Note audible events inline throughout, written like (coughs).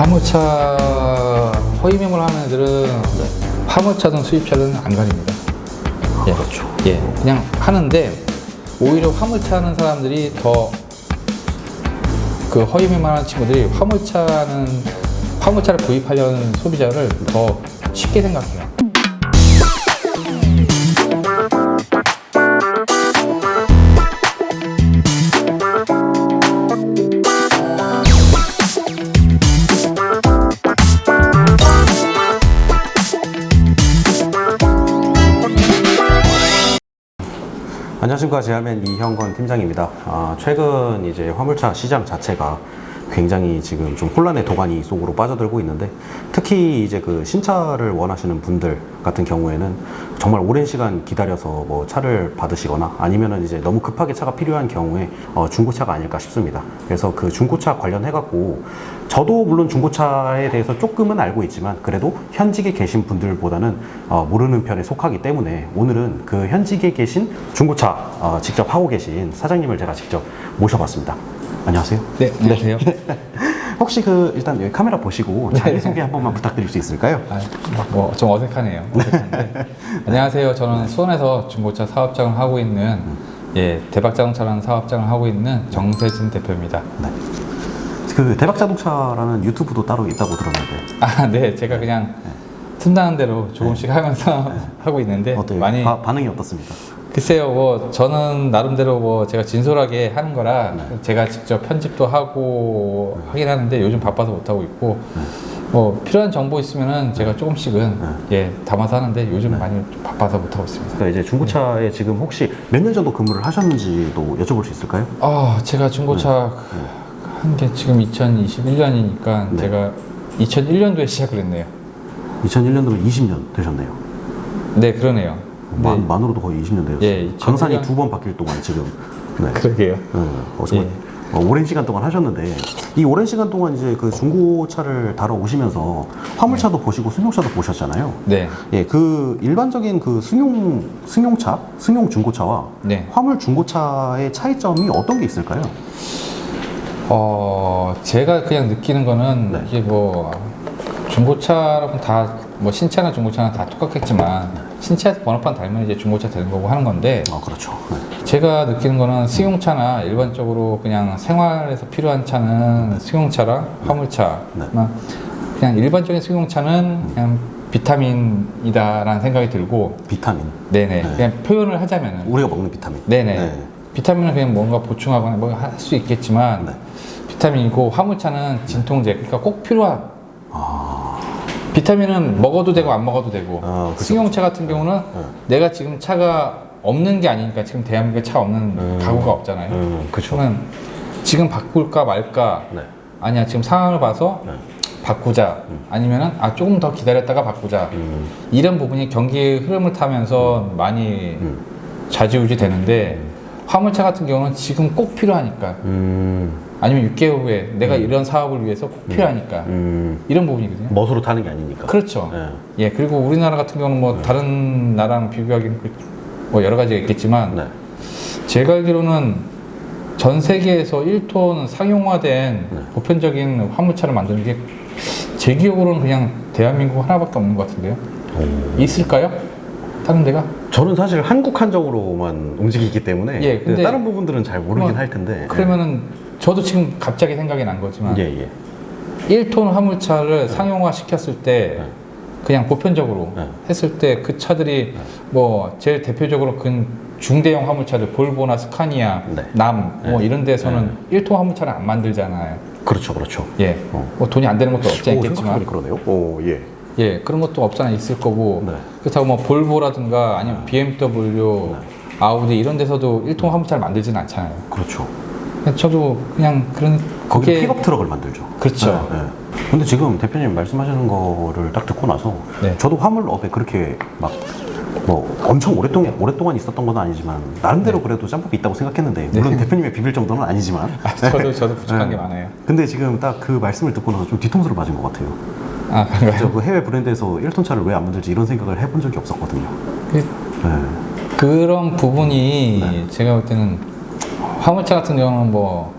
화물차 허위 매물 하는 애들은 화물차든 수입차든 안 가립니다. 예. 그렇죠. 예, 그냥 하는데 오히려 화물차 하는 사람들이 더 그 허위 매물하는 친구들이 화물차는 화물차를 구입하려는 소비자를 더 쉽게 생각해요. 안녕하십니까 제아맨 이형건 팀장입니다. 아, 최근 이제 화물차 시장 자체가 굉장히 지금 좀 혼란의 도가니 속으로 빠져들고 있는데 특히 이제 그 신차를 원하시는 분들 같은 경우에는 정말 오랜 시간 기다려서 뭐 차를 받으시거나 아니면은 이제 너무 급하게 차가 필요한 경우에 어, 중고차가 아닐까 싶습니다. 그래서 그 중고차 관련해 갖고 저도 물론 중고차에 대해서 조금은 알고 있지만 그래도 현직에 계신 분들보다는 어, 모르는 편에 속하기 때문에 오늘은 그 현직에 계신 중고차 어, 직접 하고 계신 사장님을 제가 직접 모셔봤습니다. 안녕하세요. 네, 안녕하세요. (laughs) 혹시 그 일단 여기 카메라 보시고 자기 소개 한 번만 부탁드릴 수 있을까요? 아, 뭐, 좀 어색하네요. 어색한데. (laughs) 안녕하세요. 저는 수원에서 중고차 사업장을 하고 있는, 예, 대박자동차라는 사업장을 하고 있는 정세진 대표입니다. 네. 그 대박 자동차라는 유튜브도 따로 있다고 들었는데 아, 네. 제가 그냥 틈나는 대로 조금씩 하면서 (laughs) 하고 있는데, 어때요? 많이, 바- 반응이 어떻습니까? 글쎄요, 뭐, 저는 나름대로 뭐, 제가 진솔하게 하는 거라, 네. 제가 직접 편집도 하고 하긴 하는데, 요즘 바빠서 못 하고 있고, 뭐, 필요한 정보 있으면은 제가 조금씩은, 예, 담아서 하는데, 요즘 많이 좀 바빠서 못 하고 있습니다. 그러니까 이제 중고차에 지금 혹시 몇 년 정도 근무를 하셨는지도 여쭤볼 수 있을까요? 아, 제가 중고차 한게 지금 2021년이니까 네. 제가 2001년도에 시작을 했네요. 2001년도면 20년 되셨네요. 네, 그러네요. 만, 네, 만으로도 거의 20년 되셨어요. 예, 2001 강산이 두번 바뀔 동안 지금. 네. (laughs) 그러게요. 어, 정말 어, 오랜 시간 동안 하셨는데 이 오랜 시간 동안 이제 그 중고차를 다뤄 오시면서 화물차도 보시고 승용차도 보셨잖아요. 네, 예, 그 일반적인 그 승용 승용차, 승용 중고차와 네. 화물 중고차의 차이점이 어떤 게 있을까요? 어, 제가 그냥 느끼는 거는 네. 이게 뭐 중고차라면 다뭐 신차나 중고차나 다 똑같겠지만 신차에서 번호판 달면 이제 중고차 되는 거고 하는 건데 아, 그렇죠. 네. 제가 느끼는 거는 승용차나 일반적으로 그냥 생활에서 필요한 차는 승용차랑 화물차 네. 그냥 일반적인 승용차는 그냥 비타민이다라는 생각이 들고 비타민. 네네 네. 그냥 표현을 하자면은 우리가 먹는 비타민. 네네 네. 비타민은 그냥 뭔가 보충하거나 뭐 할 수 있겠지만 네. 비타민이고 화물차는 진통제 그러니까 꼭 필요한 아, 비타민은 먹어도 되고 안 먹어도 되고 아, 그쵸, 승용차 같은 경우는 네. 내가 지금 차가 없는 게 아니니까 지금 대한민국에 차 없는 음. 가구가 없잖아요. 음, 그쵸. 지금 바꿀까 말까 네. 아니야 지금 상황을 봐서 네. 바꾸자 아니면은 아 조금 더 기다렸다가 바꾸자 음, 이런 부분이 경기의 흐름을 타면서 많이 음, 좌지우지 되는데 화물차 같은 경우는 지금 꼭 필요하니까 음, 아니면 6개월 후에 내가 이런 사업을 위해서 꼭 필요하니까 음. 이런 부분이거든요. 멋으로 타는 게 아니니까. 그렇죠. 네. 예, 그리고 우리나라 같은 경우는 뭐 다른 나라랑 비교하기는 그- 뭐 여러 가지가 있겠지만 네. 제가 알기로는 전 세계에서 1톤 상용화된 네. 보편적인 화물차를 만드는 게 제 기억으로는 그냥 대한민국 하나밖에 없는 것 같은데요. 있을까요? 다른 데가? 저는 사실 한국 한정으로만 움직이기 때문에 예, 근데- 다른 부분들은 잘 모르긴 그러면- 할 텐데. 그러면은 저도 지금 갑자기 생각이 난 거지만 예, 예. 1톤 화물차를 상용화 시켰을 때 네. 그냥 보편적으로 네. 했을 때 그 차들이 뭐 제일 대표적으로 큰 중대형 화물차들 볼보나 스카니아, 네. 남뭐 이런 데서는 1톤 화물차를 안 만들잖아요. 그렇죠, 그렇죠. 예. 어. 뭐 돈이 안 되는 것도 없지 오, 않겠지만 생각해보니 그러네요. 오, 예. 예, 그런 것도 없잖아 있을 거고. 네. 그렇다고 뭐 볼보라든가 아니면 BMW, 아우디 이런 데서도 1톤 화물차를 만들지는 않잖아요. 그렇죠. 그래서 저도 그냥 그런 거기 그게- 픽업 트럭을 만들죠. 그렇죠. 네, 네. 근데 지금 대표님 말씀하시는 거를 딱 듣고 나서 네. 저도 화물업에 그렇게 막 뭐 엄청 오랫동안 오랫동안 있었던 건 아니지만 나름대로 네. 그래도 짬밥이 있다고 생각했는데 물론 대표님의 비빌 정도는 아니지만 (laughs) 저도 저도 부족한 네. 게 많아요. 근데 지금 딱 그 말씀을 듣고 나서 좀 뒤통수를 맞은 것 같아요. 아, 그런가요? 저그 해외 브랜드에서 1톤 차를 왜 안 만들지 이런 생각을 해본 적이 없었거든요. 그- 네. 그런 부분이 제가 볼 때는 화물차 같은 경우는 뭐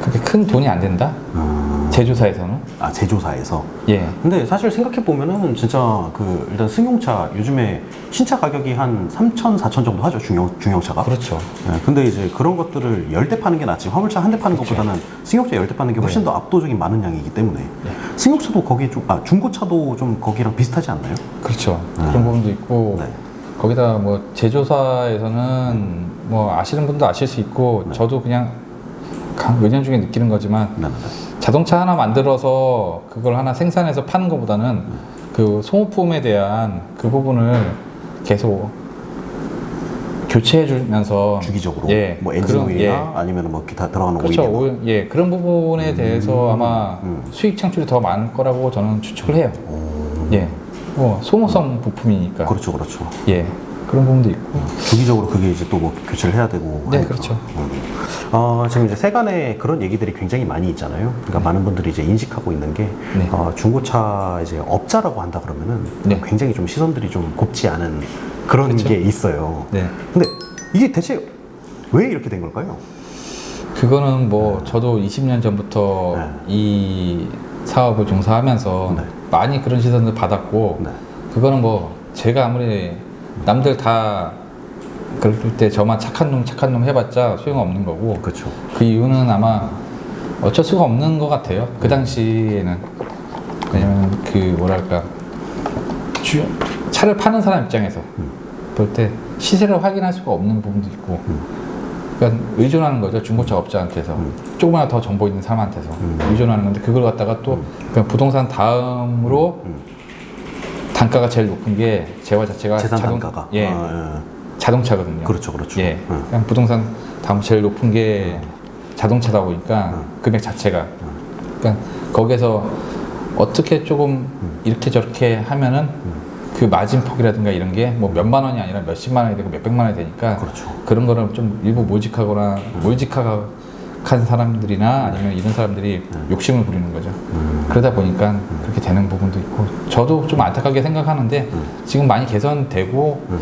그렇게 큰 돈이 안 된다? 음, 제조사에서는 아 제조사에서. 예 근데 사실 생각해 보면은 진짜 그 일단 승용차 요즘에 신차 가격이 한 3천 4천 정도 하죠 중형 중형차가. 그렇죠. 예, 근데 이제 그런 것들을 열 대 파는 게 낫지 화물차 한 대 파는 그렇죠. 것보다는 승용차 열 대 파는 게 훨씬 네. 더 압도적인 많은 양이기 때문에 승용차도 거기에 좀아 중고차도 좀 거기랑 비슷하지 않나요? 그렇죠. 음. 그런 부분도 있고 네. 거기다 뭐 제조사에서는 뭐 아시는 분도 아실 수 있고 네. 저도 그냥 강- 은연 중에 느끼는 거지만 네, 네, 자동차 하나 만들어서 그걸 하나 생산해서 파는 것보다는 그 소모품에 대한 그 부분을 계속 교체해 주면서 네. 주기적으로 예, 뭐 엔진 그런- 오일이나 예. 아니면 뭐 기타 들어가는 그렇죠. 오일이나 오일- 예, 그런 부분에 대해서 아마 음. 수익 창출이 더 많을 거라고 저는 추측을 해요. 오, 예. 뭐 소모성 부품이니까. 그렇죠, 그렇죠. 예. 그런 부분도 있고. 주기적으로 그게 이제 또 뭐 교체를 해야 되고. 네, 하니까. 그렇죠. 음. 어, 지금 이제 세간에 그런 얘기들이 굉장히 많이 있잖아요. 그러니까 많은 분들이 이제 인식하고 있는 게 네. 어, 중고차 이제 업자라고 한다 그러면은 네. 굉장히 좀 시선들이 좀 곱지 않은 그런 그렇죠. 게 있어요. 네. 근데 이게 대체 왜 이렇게 된 걸까요? 그거는 뭐 저도 20년 전부터 네. 이 사업을 종사하면서 네. 많이 그런 시선을 받았고 네. 그거는 뭐 제가 아무리 남들 다 그럴 때 저만 착한 놈 착한 놈 해봤자 소용없는 거고. 그렇죠. 그 이유는 아마 어쩔 수가 없는 것 같아요. 그 당시에는. 왜냐면 그 뭐랄까. 주, 차를 파는 사람 입장에서 볼 때 시세를 확인할 수가 없는 부분도 있고. 그러니까 의존하는 거죠. 중고차 업자한테서. 조금이나 더 정보 있는 사람한테서 음. 의존하는 건데 그걸 갖다가 또 그냥 부동산 다음으로 음. 단가가 제일 높은 게 재화 자체가 재산 자동- 단가가. 예 아, 자동차거든요. 예. 그렇죠, 그렇죠. 예. 음. 그냥 부동산 다음 제일 높은 게 자동차다 보니까 음. 금액 자체가 그러니까 거기서 어떻게 조금 이렇게 저렇게 하면은 그 마진폭이라든가 이런 게 뭐 몇만 원이 아니라 몇십만 원이 되고 몇백만 원이 되니까 그렇죠. 런 거를 좀 일부 몰직하거나 몰직 한 사람들이나 아니면 이런 사람들이 욕심을 부리는 거죠. 음. 그러다 보니까 그렇게 되는 부분도 있고 저도 좀 안타깝게 생각하는데 지금 많이 개선되고 음.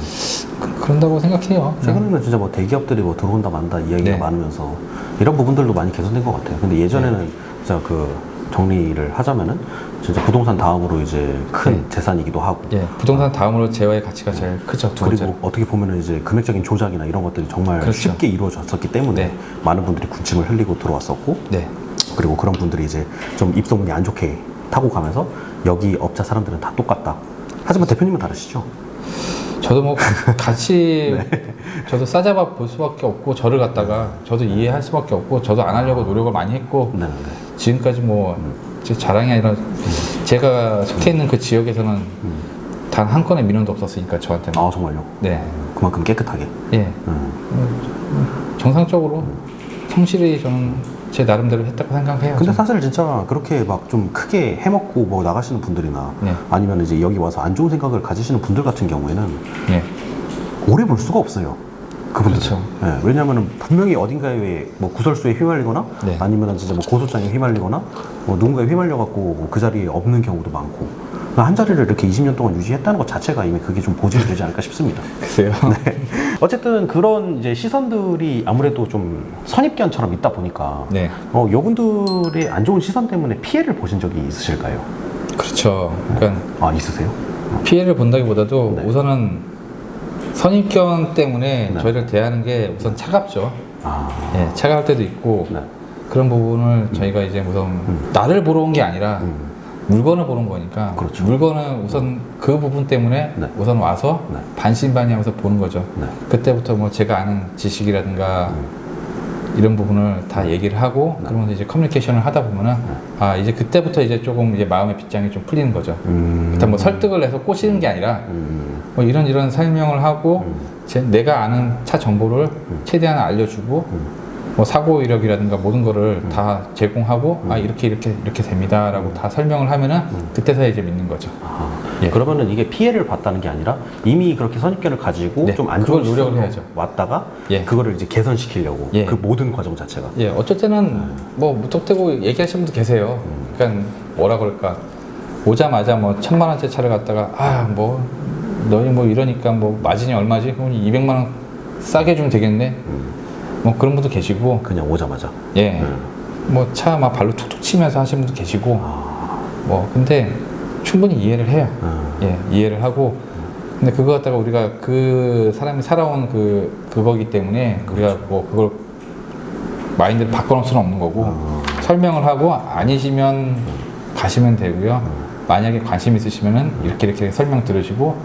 그- 그런다고 생각해요. 최근에는 진짜 뭐 대기업들이 뭐 들어온다 만다 이야기가 네. 많으면서 이런 부분들도 많이 개선된 것 같아요. 근데 예전에는 네. 진짜 그 정리를 하자면은 진짜 부동산 다음으로 이제 큰 네. 재산이기도 하고 예, 부동산 다음으로 재화의 가치가 제일 크죠. 두 번째로. 그리고 어떻게 보면은 이제 금액적인 조작이나 이런 것들이 정말 그렇죠. 쉽게 이루어졌었기 때문에 네. 많은 분들이 군침을 흘리고 들어왔었고 네. 그리고 그런 분들이 이제 좀 입소문이 안 좋게 타고 가면서 여기 업자 사람들은 다 똑같다. 하지만 대표님은 다르시죠? 저도 뭐 (laughs) 같이 네. 저도 싸잡아 볼 수밖에 없고 저를 갖다가 저도 이해할 수밖에 없고 저도 안 하려고 노력을 많이 했고 네, 네. 지금까지 뭐 제 자랑이 아니라 제가 속해 있는 그 지역에서는 단 한 건의 민원도 없었으니까 저한테는 아 정말요? 네. 그만큼 깨끗하게. 예. 음. 정상적으로 성실히 저는 제 나름대로 했다고 생각해요. 근데 저는. 사실 진짜 그렇게 막 좀 크게 해먹고 뭐 나가시는 분들이나 네. 아니면 이제 여기 와서 안 좋은 생각을 가지시는 분들 같은 경우에는 네. 오래 볼 수가 없어요. 그분들. 그렇죠. 예, 왜냐하면 분명히 어딘가에 뭐 구설수에 휘말리거나 네. 아니면 진짜 뭐 고소장에 휘말리거나 뭐 누군가에 휘말려갖고 그 자리에 없는 경우도 많고 그러니까 한 자리를 이렇게 20년 동안 유지했다는 것 자체가 이미 그게 좀 보증이 되지 않을까 싶습니다. (laughs) 글쎄요. 네. 어쨌든 그런 이제 시선들이 아무래도 좀 선입견처럼 있다 보니까 네. 어, 요분들의 안 좋은 시선 때문에 피해를 보신 적이 있으실까요? 그렇죠. 그러니까 아 있으세요? 피해를 본다기보다도 네. 우선은 선입견 때문에 네. 저희를 대하는 게 우선 차갑죠. 아, 예, 차가울 때도 있고 네. 그런 부분을 저희가 이제 우선 나를 보러 온 게 아니라 음. 물건을 보는 거니까 그렇죠. 물건은 우선 그 부분 때문에 네. 우선 와서 네. 반신반의하면서 보는 거죠. 네. 그때부터 뭐 제가 아는 지식이라든가 이런 부분을 다 얘기를 하고 네. 그러면서 이제 커뮤니케이션을 하다 보면은 아 이제 그때부터 이제 조금 이제 마음의 빗장이 좀 풀리는 거죠. 음. 일단 뭐 설득을 해서 꼬시는 게 아니라 음. 뭐 이런 이런 설명을 하고 음. 제, 내가 아는 차 정보를 최대한 알려주고 음. 뭐 사고 이력이라든가 모든 거를 다 제공하고 아 이렇게 이렇게 이렇게 됩니다라고 다 설명을 하면은 그때서야 이제 믿는 거죠. 아, 예. 그러면은 이게 피해를 봤다는 게 아니라 이미 그렇게 선입견을 가지고 네, 좀안 그걸 좋은 노력을 시선으로 해야죠. 왔다가 예. 그거를 이제 개선시키려고 예. 그 모든 과정 자체가 예, 때는 뭐 무턱대고 얘기하시는 분도 계세요. 그러니까 뭐라 그럴까 오자마자 뭐 천만 원짜리 차를 갖다가 아 뭐 너희 뭐 이러니까 뭐 마진이 얼마지? 그럼 200만 원 싸게 주면 되겠네. 뭐 그런 분도 계시고 그냥 오자마자 예. 음. 뭐차 막 발로 툭툭 치면서 하시는 분도 계시고 뭐 근데 충분히 이해를 해요. 음. 예, 이해를 하고 근데 그거 갖다가 우리가 그 사람이 살아온 그 그거기 때문에 우리가 뭐 그걸 마인드를 바꿔놓을 수는 없는 거고 어. 설명을 하고 아니시면 가시면 되고요. 만약에 관심 있으시면은 이렇게 이렇게 설명 들으시고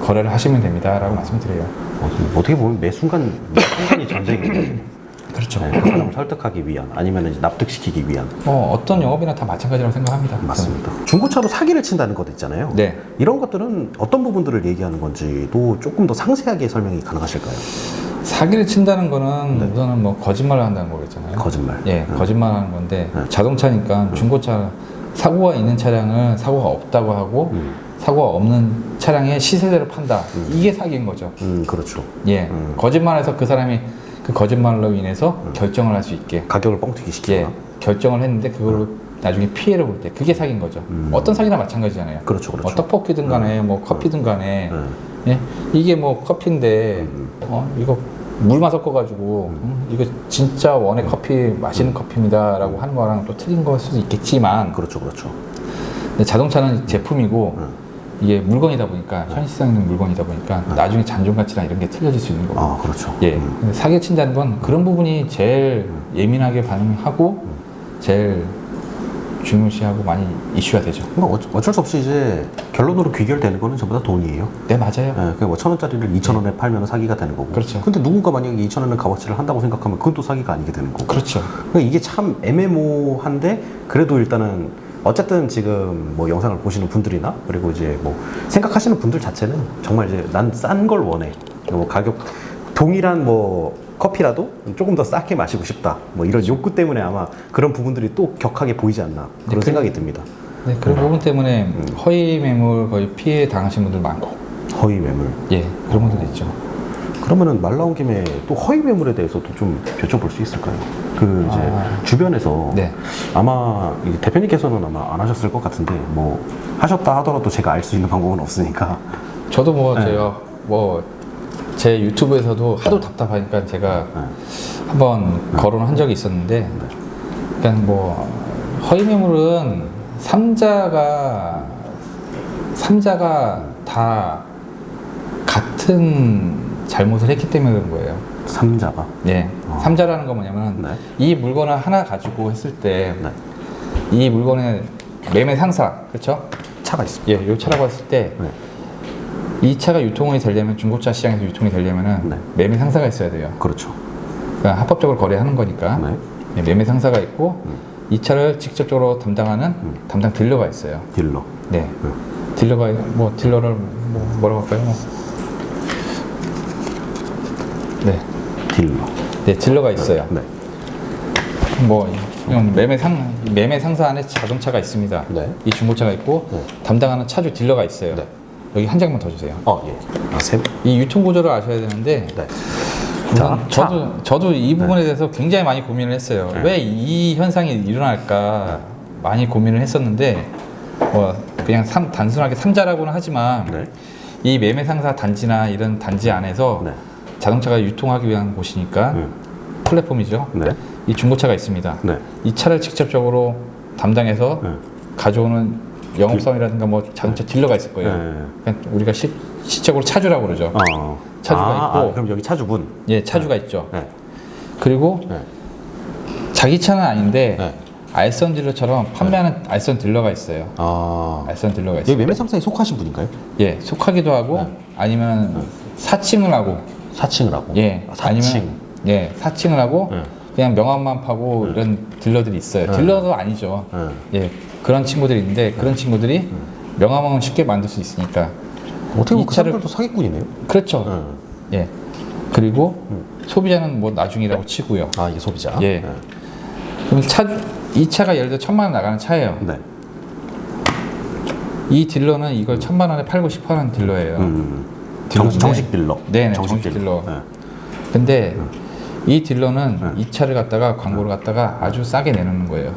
거래를 하시면 됩니다라고 말씀드려요. 어, 어떻게 보면 매 순간 매 순간이 전쟁이거든요. (coughs) 그렇죠. 네, 그 사람을 설득하기 위한 아니면 이제 납득시키기 위한 뭐 어떤 영업이나 다 마찬가지라고 생각합니다. 맞습니다. 중고차로 사기를 친다는 것 있잖아요. 네. 이런 것들은 어떤 부분들을 얘기하는 건지도 조금 더 상세하게 설명이 가능하실까요? 사기를 친다는 거는 네. 우선은 뭐 거짓말을 한다는 거겠잖아요. 거짓말. 예, 네. 거짓말하는 건데 네. 자동차니까 중고차 사고가 있는 차량은 사고가 없다고 하고 음. 사고가 없는 차량의 시세대로 판다. 이게 사기인 거죠. 음, 그렇죠. 예, 음. 거짓말해서 그 사람이 그 거짓말로 인해서 결정을 할 수 있게 가격을 뻥튀기 예, 시키거나. 결정을 했는데 그걸로 나중에 피해를 볼 때 그게 사기인 거죠. 음. 어떤 사기나 마찬가지잖아요. 그렇죠, 그렇죠. 뭐 떡볶이든 간에 뭐 커피든 간에 네. 예? 이게 뭐 커피인데 음. 어 이거 물만 섞어가지고 음, 이거 진짜 원의 커피 맛있는 커피입니다라고 하는 거랑 또 틀린 걸 수도 있겠지만 그렇죠, 그렇죠. 근데 자동차는 제품이고 음. 이게 물건이다 보니까 현실성 있는 물건이다 보니까 나중에 잔존 가치나 이런 게 틀려질 수 있는 거고 아, 그렇죠. 예 음. 근데 사기 친다는 건 그런 부분이 제일 예민하게 반응하고 제일 중요시하고 많이 이슈가 되죠 뭐 어쩔 수 없이 이제 결론으로 귀결되는 거는 전부 다 돈이에요. 네 맞아요 예, 그냥 뭐천 원짜리를 이천 원에 팔면 사기가 되는 거고. 그렇죠. 근데 누군가 만약에 이천 원의 값어치를 한다고 생각하면 그건 또 사기가 아니게 되는 거고. 그렇죠 그러니까 이게 참 애매모호한데 그래도 일단은 어쨌든 지금 뭐 영상을 보시는 분들이나 그리고 이제 뭐 생각하시는 분들 자체는 정말 이제 난 싼 걸 원해. 뭐 가격 동일한 뭐 커피라도 조금 더 싸게 마시고 싶다. 뭐 이런 욕구 때문에 아마 그런 부분들이 또 격하게 보이지 않나 그런 네, 생각이 듭니다. 네, 그런 부분 때문에 허위 매물 거의 피해 당하신 분들 많고 허위 매물. 예 그런 분들 있죠 그러면은 말 나온 김에 또 허위 매물에 대해서도 좀 여쭤볼 수 있을까요? 그 이제 아. 주변에서 네. 아마 이 대표님께서는 아마 안 하셨을 것 같은데 뭐 하셨다 하더라도 제가 알 수 있는 방법은 없으니까 저도 뭐 네. 제가 뭐 제 유튜브에서도 하도 답답하니까 제가 네. 한번 거론한 적이 있었는데 그러니까 뭐 허위 매물은 삼자가 삼자가 다 같은 잘못을 했기 때문에 그런 거예요. 삼자가 예, 어. 삼자라는 건 뭐냐면 네. 이 물건을 하나 가지고 했을 때이 네. 물건의 매매 상사 그렇죠? 차가 있습니다. 예, 요 차라고 했을 때 네. 이 차가 유통이 되려면 중고차 시장에서 유통이 되려면은 네. 매매 상사가 있어야 돼요. 그렇죠. 그러니까 합법적으로 거래하는 거니까 네. 예, 매매 상사가 있고 음. 이 차를 직접적으로 담당하는 음. 담당 딜러가 있어요. 딜러. 네, 음. 딜러가 뭐 딜러를 뭐 뭐라고 할까요? 뭐. 네, 딜러. 네 딜러가 있어요. 네. 뭐 이건 매매 상 매매 상사 안에 자동차가 있습니다. 네. 이 중고차가 있고 네. 담당하는 차주 딜러가 있어요. 네. 여기 한 장만 더 주세요. 어, 예. 아, 세. 이 유통 구조를 아셔야 되는데 네. 자, 저도 저도 이 부분에 대해서 굉장히 많이 고민을 했어요. 네. 왜이 현상이 일어날까 많이 고민을 했었는데 뭐 그냥 삼, 단순하게 삼자라고는 하지만 네. 이 매매 상사 단지나 이런 단지 안에서 네. 자동차가 유통하기 위한 곳이니까 음. 플랫폼이죠. 네. 이 중고차가 있습니다. 네. 이 차를 직접적으로 담당해서 네. 가져오는 영업사원이라든가 뭐 자동차 딜러가 있을 거예요. 네. 그러니까 우리가 시, 시적으로 차주라고 그러죠. 어. 차주가 아, 있고. 아, 그럼 여기 차주분. 예, 차주가 있죠. 네. 그리고 네. 자기 차는 아닌데 네. 알선 딜러처럼 판매하는 알선 딜러가 있어요. 아. 알선 딜러가 있어요. 매매 상사에 속하신 분인가요? 예, 속하기도 하고 네. 아니면 사칭을 하고 사칭을 하고. 예, 아, 사칭. 아니면 예, 사칭을 하고 네. 그냥 명함만 파고 이런 딜러들이 있어요. 네. 딜러도 아니죠. 네. 예, 그런 친구들이 있는데 그런 친구들이 명함은 쉽게 만들 수 있으니까 어떻게 보면 이그 차를- 사람들도 사기꾼이네요. 그렇죠. 네. 예. 그리고 소비자는 뭐 나중이라고 치고요. 아 이게 소비자. 예. 그럼 차, 이 차가 예를 들어 천만 원 나가는 차예요. 네. 이 딜러는 이걸 천만 원에 팔고 싶어 하는 딜러예요. 음. 딜러인데- 정, 정식 딜러. 네네, 정식 딜러. 네. 근데 이 딜러는 네. 이 차를 갖다가 광고를 갖다가 아주 싸게 내놓는 거예요.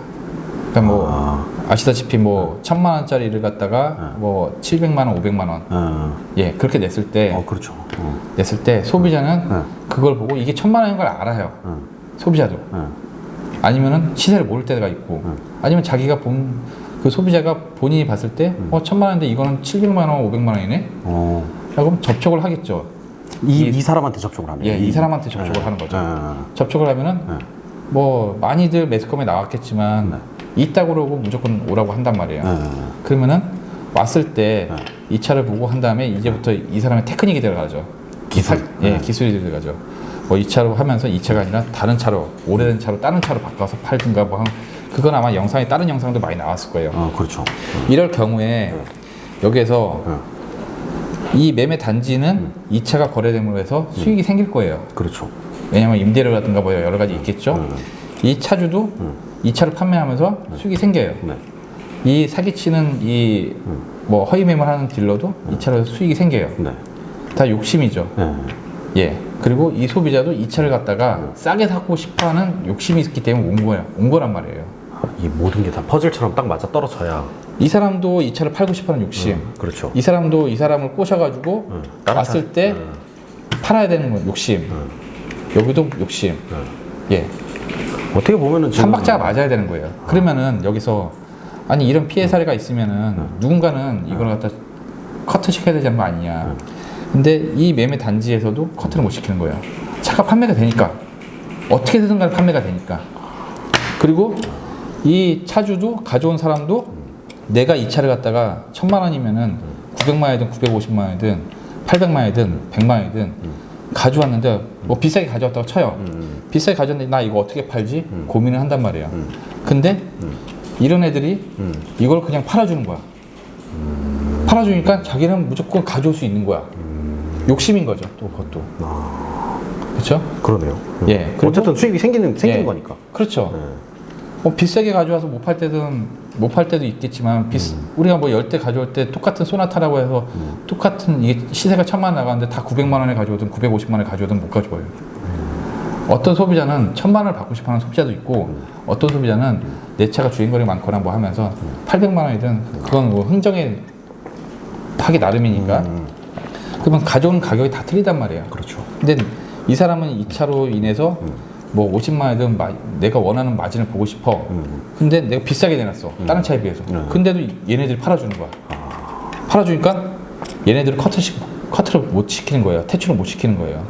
그러니까 뭐 아. 아시다시피 뭐 천만 원짜리를 갖다가 뭐 700만 원, 500만 원, 어. 예 그렇게 냈을 때 어 그렇죠. 어. 냈을 때 소비자는 네. 그걸 보고 이게 천만 원인 걸 알아요. 어. 소비자도. 어. 아니면은 시세를 모를 때가 있고 음. 아니면 자기가 본 그 소비자가 본인이 봤을 때 어 천만 원인데 이거는 700만 원, 500만 원이네. 어. 그럼 접촉을 하겠죠. 이, 이- 이 사람한테 접촉을 하네요. 예, 이 사람한테 접촉을 예. 하는 거죠. 예. 접촉을 하면은 네. 뭐 많이들 매스컴에 나왔겠지만 네. 있다고 그러고 무조건 오라고 한단 말이에요. 예. 그러면은 왔을 때 네. 이 차를 보고 한 다음에 이제부터 이 사람의 테크닉이 들어가죠. 기술. 살- 예, 네. 기술이 들어가죠. 뭐 이 차로 하면서 이 차가 아니라 다른 차로 오래된 차로 다른 차로 바꿔서 팔든가 뭐 한, 그건 아마 영상에 다른 영상도 많이 나왔을 거예요. 어, 그렇죠. 이럴 경우에 여기에서 예. 이 매매 단지는 이 차가 거래됨으로 해서 수익이 생길 거예요. 그렇죠. 왜냐면 임대료라든가 뭐 여러 가지 있겠죠. 음. 이 차주도 음. 이 차를 판매하면서 수익이 생겨요. 네. 이 사기치는 이 뭐 허위 매물하는 딜러도 이 차로 수익이 생겨요. 네. 다 욕심이죠. 예. 예. 그리고 이 소비자도 이 차를 갖다가 싸게 사고 싶어하는 욕심이 있기 때문에 온 거야. 온 거란 말이에요. 이 모든 게 다 퍼즐처럼 딱 맞아 떨어져야. 이 사람도 이 차를 팔고 싶어하는 욕심. 음, 그렇죠. 이 사람도 이 사람을 꼬셔가지고 음, 왔을 차- 때 음. 팔아야 되는 거 욕심. 음. 여기도 욕심. 예. 어떻게 보면은 지금 한 박자가 맞아야 되는 거예요. 그러면은 여기서 아니 이런 피해 사례가 있으면은 누군가는 이걸 갖다 커트 시켜야 되는 거 아니냐. 근데 이 매매 단지에서도 커트를 못 시키는 거예요. 차가 판매가 되니까 어떻게든 간에 판매가 되니까. 그리고 이 차주도 가져온 사람도 내가 이 차를 갖다가 천만 원이면은 900만 원이든 950만 원이든 800만 원이든 100만 원이든 가져왔는데 뭐 비싸게 가져왔다고 쳐요. 음. 비싸게 가져왔는데 나 이거 어떻게 팔지? 고민을 한단 말이에요. 음. 근데 이런 애들이 음. 이걸 그냥 팔아주는 거야. 팔아주니까 자기는 무조건 가져올 수 있는 거야. 욕심인 거죠. 또 그것도. 아, 그렇죠? 그러네요. 음. 예, 어쨌든 수익이 생기는 생기는 예. 거니까. 그렇죠. 예. 뭐 비싸게 가져와서 못 팔 때든 못 팔 때도 있겠지만 비 우리가 뭐 열 대 가져올 때 똑같은 소나타라고 해서 똑같은 이게 시세가 천만 원 나가는데 다 900만 원에 가져오든 950만 원에 가져오든 못 가져와요. 어떤 소비자는 천만 원을 받고 싶어하는 소비자도 있고 어떤 소비자는 내 차가 주행거리 많거나 뭐 하면서 800만 원이든 그건 뭐 흥정에 하기 나름이니까 음, 그러면 가져오는 가격이 다 틀리단 말이에요. 그렇죠. 근데 이 사람은 이 차로 인해서 뭐 50만 원이든 마- 내가 원하는 마진을 보고 싶어. 음. 근데 내가 비싸게 내놨어. 다른 차에 비해서. 네. 근데도 얘네들이 팔아주는 거야. 팔아주니까 얘네들은 커트 시, 커트를 못 시키는 거예요. 퇴출을 못 시키는 거예요.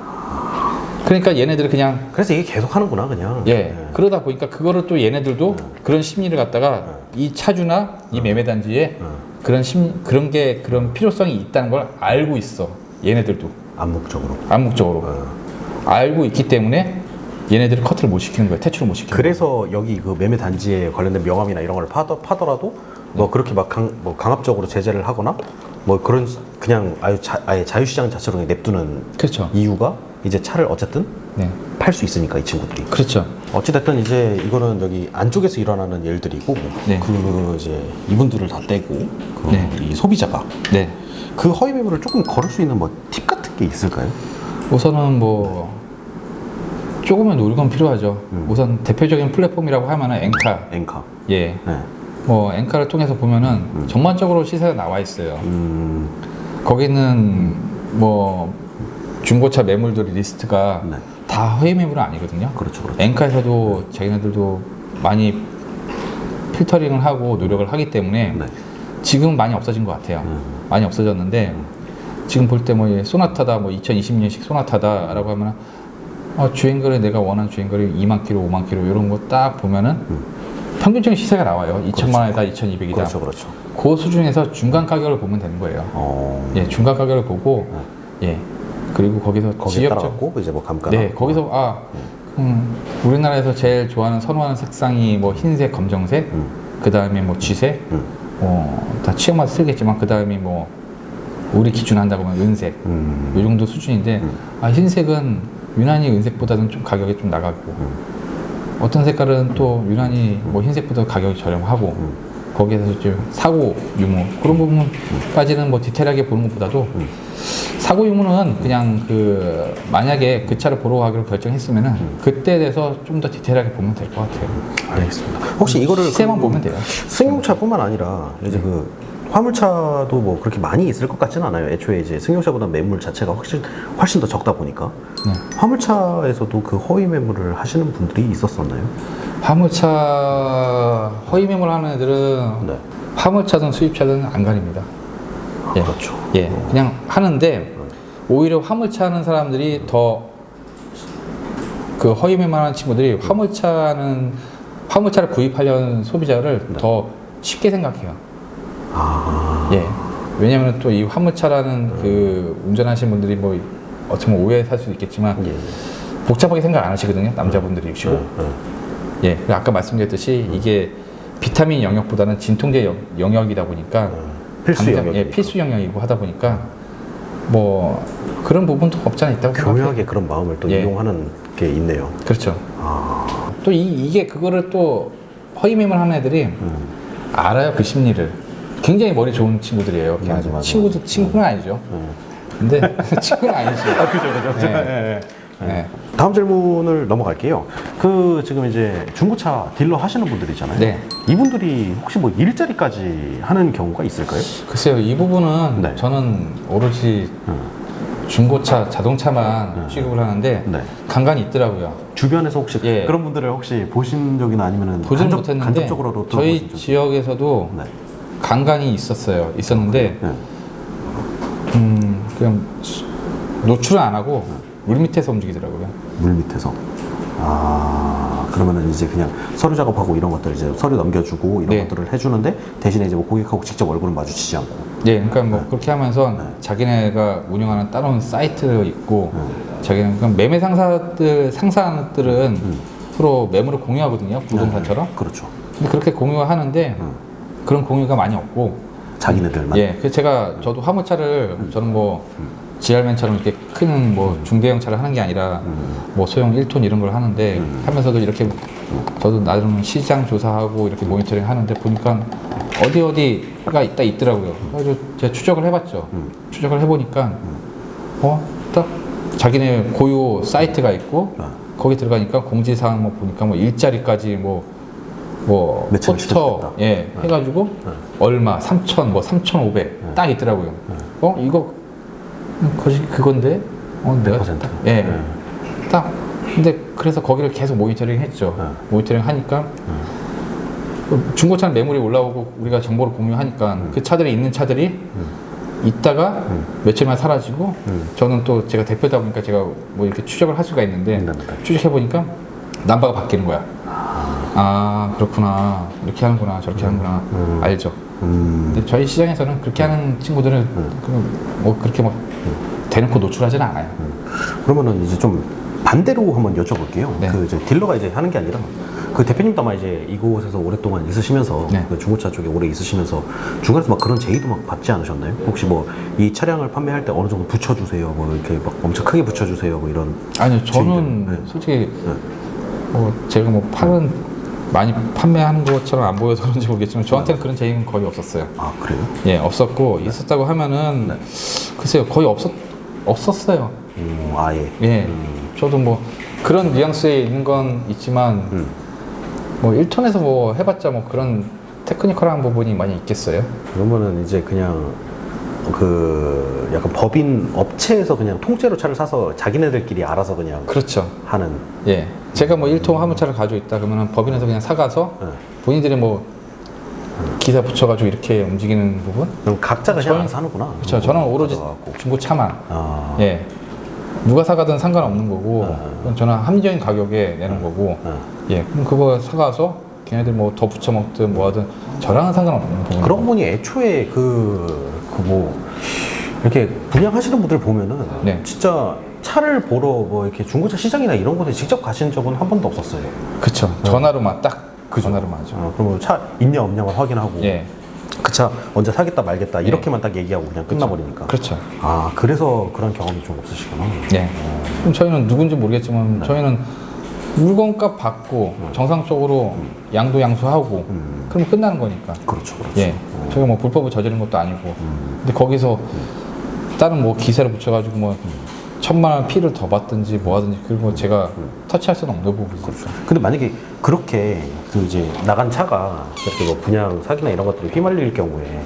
그러니까 얘네들은 그냥 그래서 이게 계속 하는구나 그냥. 예 그러다 보니까 그거를 또 얘네들도 그런 심리를 갖다가 이 차주나 이 매매 단지에 그런 심 그런 게 그런 필요성이 있다는 걸 알고 있어. 얘네들도 암묵적으로. 암묵적으로 어. 알고 있기 때문에 얘네들은 커트를 못 시키는 거야. 퇴출을 못 시키는 그래서 여기 그 매매 단지에 관련된 명함이나 이런 걸 파더, 파더라도 뭐 그렇게 막 강, 뭐 강압적으로 제재를 하거나 뭐 그런 그냥 아예, 자, 아예 자유시장 자체로 그냥 냅두는. 그렇죠. 이유가 이제 차를 어쨌든 네. 팔 수 있으니까 이 친구들이. 그렇죠. 어찌됐든 이제 이거는 여기 안쪽에서 일어나는 일들이고 네. 그 이제 이분들을 다 떼고 그 네. 이 소비자가 네. 그 허위 매물을 조금 걸을 수 있는 뭐 팁 같은 게 있을까요? 우선은 뭐 조금의 노력은 필요하죠. 음. 우선 대표적인 플랫폼이라고 하면은 엔카. 앵카. 예. 네. 뭐 엔카를 통해서 보면은 전반적으로 시세가 나와 있어요. 음. 거기는 뭐 중고차 매물들 리스트가 네. 다 허위 매물은 아니거든요. 그렇죠. 그렇죠. 엔카에서도 자기네들도 많이 필터링을 하고 노력을 하기 때문에 네. 지금 많이 없어진 것 같아요. 음. 많이 없어졌는데 지금 볼 때 뭐 소나타다 뭐 2020년식 소나타다라고 하면 어, 주행거리 내가 원하는 주행거리 2만 킬로, 5만 킬로 이런 거 딱 보면은 평균적인 시세가 나와요. 2천만 원에다 2,200이다. 그렇죠. 그렇죠. 그 수준에서 중간 가격을 보면 되는 거예요. 어. 예, 중간 가격을 보고 예 그리고 거기서 거기에 지역적 따라갖고 이제 뭐 감가. 네 거기서 아 음, 우리나라에서 제일 좋아하는 선호하는 색상이 뭐 흰색, 검정색, 음. 그 다음에 뭐 쥐색, 음. 뭐다 취향마다 틀겠지만 그 다음에 뭐 우리 기준 한다고 하면 은색 음. 이 정도 수준인데 음. 아 흰색은 유난히 은색보다는 좀 가격이 좀 나가고 음. 어떤 색깔은 또 유난히 뭐 흰색보다 가격이 저렴하고 음. 거기에서 이제 사고 유무 그런 부분까지는 뭐 디테일하게 보는 것보다도 음. 사고 유무는 그냥 그 만약에 그 차를 보러 가기로 결정했으면은 음. 그때에 대해서 좀 더 디테일하게 보면 될 것 같아요. 알겠습니다. 혹시 이거를 시세만 그 보면 돼요. 승용차뿐만 아니라 이제 그 화물차도 뭐 그렇게 많이 있을 것 같지는 않아요. 애초에 이제 승용차보다 매물 자체가 훨씬 훨씬 더 적다 보니까 네. 화물차에서도 그 허위 매물을 하시는 분들이 있었었나요? 화물차 허위 매물 하는 애들은 네. 화물차든 수입차든 안 가립니다. 예. 그렇죠. 예, 그냥 하는데 오히려 화물차 하는 사람들이 더 그 허위 매물 하는 친구들이 화물차는 화물차를 구입하려는 소비자를 더 쉽게 생각해요. 아, 예. 왜냐하면 또 이 화물차라는 그 운전하시는 분들이 뭐 어떻게 보면 오해 살 수도 있겠지만 예. 복잡하게 생각 안 하시거든요. 남자분들이시고. 네, 네. 예. 그리고 아까 말씀드렸듯이 이게 비타민 영역보다는 진통제 영- 영역이다 보니까 필수 당장- 영역이니까. 예, 필수 영역이고 하다 보니까 뭐 그런 부분도 없지 않아 있다고 생각해요. 교묘하게 그런 마음을 또 예. 이용하는 게 있네요. 그렇죠. 아, 또 이, 이게 그거를 또 허위 매물 하는 애들이 음. 알아요 그 심리를. 굉장히 머리 좋은 친구들이에요. 맞아, 맞아. 친구도 친구는 아니죠. 네. 근데 (laughs) 친구는 아니지. 아, 그죠, 그죠. 네. 네. 다음 질문을 넘어갈게요. 그 지금 이제 중고차 딜러 하시는 분들 있잖아요. 네. 이분들이 혹시 뭐 일자리까지 하는 경우가 있을까요? 글쎄요 이 부분은 네. 저는 오로지 음. 중고차 자동차만 네. 취급을 하는데 네. 간간이 있더라고요. 주변에서 혹시 예. 그런 분들을 혹시 보신 적이나 아니면은 못했는데 간접적으로도 저희 들어보신 적 지역에서도 네. 간간이 있었어요. 있었는데 네. 음, 그냥 수- 노출은 안 하고 물 밑에서 움직이더라고요. 물 밑에서. 아 그러면은 이제 그냥 서류 작업하고 이런 것들 이제 서류 넘겨주고 이런 네. 것들을 해주는데 대신에 이제 뭐 고객하고 직접 얼굴을 마주치지 않고. 예, 그러니까 뭐 네. 그렇게 하면서 자기네가 운영하는 따로 사이트 있고 네. 자기는 그럼 매매 상사들 상사들은 음. 서로 매물을 공유하거든요, 부동산처럼. 네. 그렇죠. 근데 그렇게 공유하는데 음. 그런 공유가 많이 없고 자기네들만. 예, 그래서 제가 저도 화물차를 저는 뭐 GR맨처럼 이렇게 큰 뭐 중대형 차를 하는 게 아니라 음. 뭐 소형 1톤 이런 걸 하는데 음. 하면서도 이렇게 저도 나름 시장 조사하고 이렇게 모니터링 하는데 보니까 어디 어디가 있다 있더라고요. 그래서 제가 추적을 해봤죠. 음. 추적을 해보니까 어딱 자기네 고유 사이트가 있고 아. 거기 들어가니까 공지사항 뭐 보니까 뭐 일자리까지 뭐 뭐 시켰다. 예 해가지고 얼마 3천 뭐 3,500딱 있더라고요. 어 이거 음, 그것이 그건데 어 내가. 예. 네. 딱 근데 그래서 거기를 계속 모니터링 했죠. 네. 모니터링 하니까 그 중고차는 매물이 올라오고 우리가 정보를 공유하니까 음. 그 차들이 있는 차들이 있다가 며칠만 사라지고 음. 저는 또 제가 대표다 보니까 제가 뭐 이렇게 추적을 할 수가 있는데 네, 네. 추적해 보니까 남바가 바뀌는 거야. 아 그렇구나 이렇게 하는구나 저렇게 하는구나 음. 알죠. 음. 근데 저희 시장에서는 그렇게 하는 친구들은 그 뭐 그렇게 막 대놓고 노출하지는 않아요. 그러면은 이제 좀 반대로 한번 여쭤볼게요. 네. 그 이제 딜러가 이제 하는 게 아니라 그 대표님도 아마 이제 이곳에서 오랫동안 있으시면서 네. 그 중고차 쪽에 오래 있으시면서 중간에서 막 그런 제의도 막 받지 않으셨나요? 혹시 뭐 이 차량을 판매할 때 어느 정도 붙여주세요, 뭐 이렇게 막 엄청 크게 붙여주세요, 뭐 이런. 아니요 저는 제의들. 네. 솔직히 네. 뭐 제가 뭐 파는 많이 판매하는 것처럼 안 보여서 그런지 모르겠지만 저한테는 그런 제의는 거의 없었어요. 아 그래요? 예 없었고 있었다고 하면은 네. 글쎄요 거의 없었 없었어요. 음, 아예. 예 저도 뭐 그런 뉘앙스에 있는 건 있지만 음. 뭐 1톤에서 뭐 해봤자 뭐 그런 테크니컬한 부분이 많이 있겠어요. 그러면은 이제 그냥 그 약간 법인 업체에서 그냥 통째로 차를 사서 자기네들끼리 알아서 그냥 그렇죠. 하는. 예 제가 뭐 1톤 화물차를 가지고 있다 그러면 법인에서 그냥 사가서 네. 본인들이 뭐 기사 붙여가지고 이렇게 움직이는 부분 그럼 각자 그냥 알아서 하는구나. 그렇죠. 저는 오로지 가져가갖고. 중고차만. 아. 예. 누가 사가든 상관없는 거고, 아. 그건 저는 합리적인 가격에 내는 거고, 아. 예. 그럼 그거 사가서 걔네들 뭐 더 붙여 먹든 뭐 하든 저랑은 상관없는 부분. 그러고 보니 애초에 그, 그 뭐, 이렇게 분양하시는 분들 보면은 네. 진짜 차를 보러 뭐 이렇게 중고차 시장이나 이런 곳에 직접 가신 적은 한 번도 없었어요. 그쵸. 전화로만 딱, 그 전화로만 하죠. 어, 그럼 차 있냐 없냐만 확인하고 예. 그 차 언제 사겠다 말겠다 이렇게만 딱 얘기하고 그냥 끝나버리니까. 그렇죠. 아 그래서 그런 경험이 좀 없으시구나. 예. 그럼 저희는 누군지 모르겠지만, 네. 저희는 물건값 받고, 정상적으로 양도 양수하고, 음. 그럼 끝나는 거니까. 그렇죠, 그렇죠. 예. 저희가 뭐 불법을 저지른 것도 아니고. 음. 근데 거기서 다른 뭐 기세를 붙여가지고 뭐 천만 원 피를 더 받든지 뭐 하든지 그리고 제가 터치할 수는 없는 부분이죠. 그렇죠. 근데 만약에 그렇게 그 이제 나간 차가 이렇게 뭐 분양 사기나 이런 것들이 휘말릴 경우에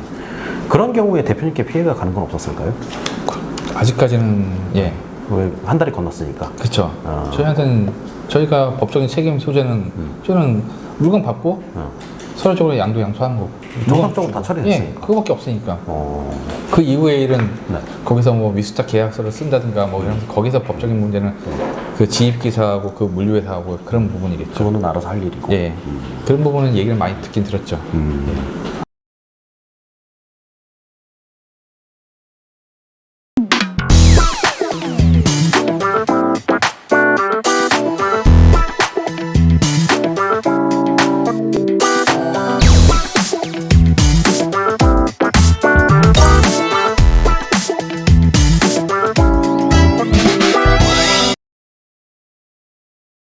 그런 경우에 대표님께 피해가 가는 건 없었을까요? 아직까지는 예 왜 한 달이 건넜으니까. 그렇죠. 아. 저희한테는 저희가 법적인 책임 소재는 저는 물건 받고 어. 서로적으로 양도 양수하는 거고 정상적으로 다예 처리됐으니까. 그거밖에 없으니까 어, 그 이후의 일은 네. 거기서 뭐 미수탁 계약서를 쓴다든가 뭐 이런 거기서 법적인 문제는 그 지입 기사하고 그 물류회사하고 그런 부분이겠죠. 그거는 알아서 할 일이고. 예 그런 부분은 얘기를 많이 듣긴 들었죠. 음.